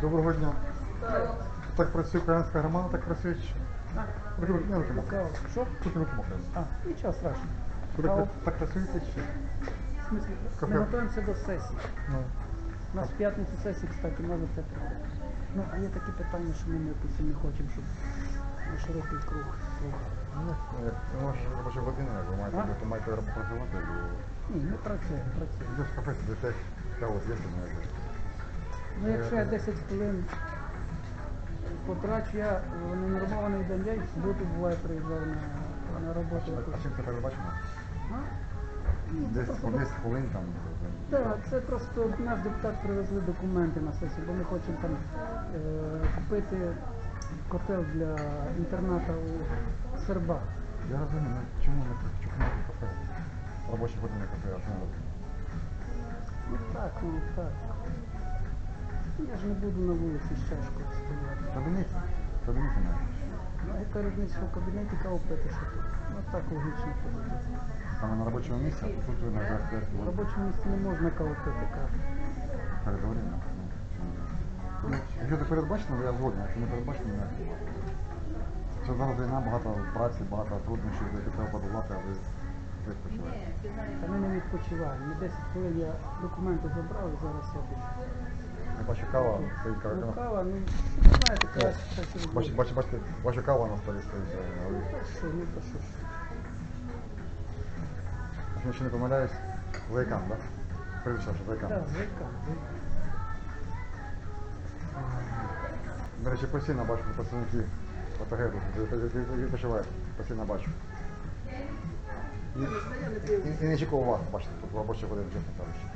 Доброго дня. Так працює українська громада, так працює. Руки, руки, руки мокрі. Що? Руки, руки мокрі. А, нічого страшного. А, Так працюєте чи? в Кафе. ми готуємося до сесії. Ну, У нас в п'ятницю сесії, кстати, можете приходити. Ну, а є такі питання, що ми якось не хочемо, щоб на широкий круг слухати. ну, як це ваш робоча година, як ви маєте, А? ви маєте працювати, Ні, ми працюємо, працюємо. в кафе сидите, каву з'їсти, ну. Ну, якщо я 10 хвилин потрачу, я в ненормований день, я і в суботу буває приїжджаю на, на роботу. А чим це передбачено? А? Десь по 10 хвилин там. Так, це просто наш депутат привезли документи на сесію, бо ми хочемо там е, купити котел для інтерната у Сербах. Я розумію, ну чому не чухнути кафе? Робочі години кафе, а чому? Ну так, ну так. Я ж не буду на вулиці з чашкою стояти. В кабінеті? Навіть. Ну, яка різниця, в кабінеті каву пити, що тут? Ну так логічно подивитися. Саме на робочому місці, а тут ви на зараз В робочому місці не можна каву пити, кажуть. переговоримо. Ну, якщо це передбачено, я згоден, якщо не передбачено, не. Що зараз війна, багато праці, багато труднощів, за які треба подолати, а ви відпочиваєте. Та ми не відпочиваємо. Ми 10 хвилин я документи забрав і зараз я біжу. Бачу кава, стоїть Ну, кава. кава, ну, ви знаєте, краще. Бачу, бачу, бачу кава на столі стоїть. е. Що, ну то що ж. Якщо ще не помиляюсь, Зайкан, так? Прийшов, що Зайкан. Так, звика, звика. До речі, постійно бачу працівники ОТГ відпочивають. Постійно бачу. І, і, і не чекав вас, бачите, тут робочі години, чесно кажучи.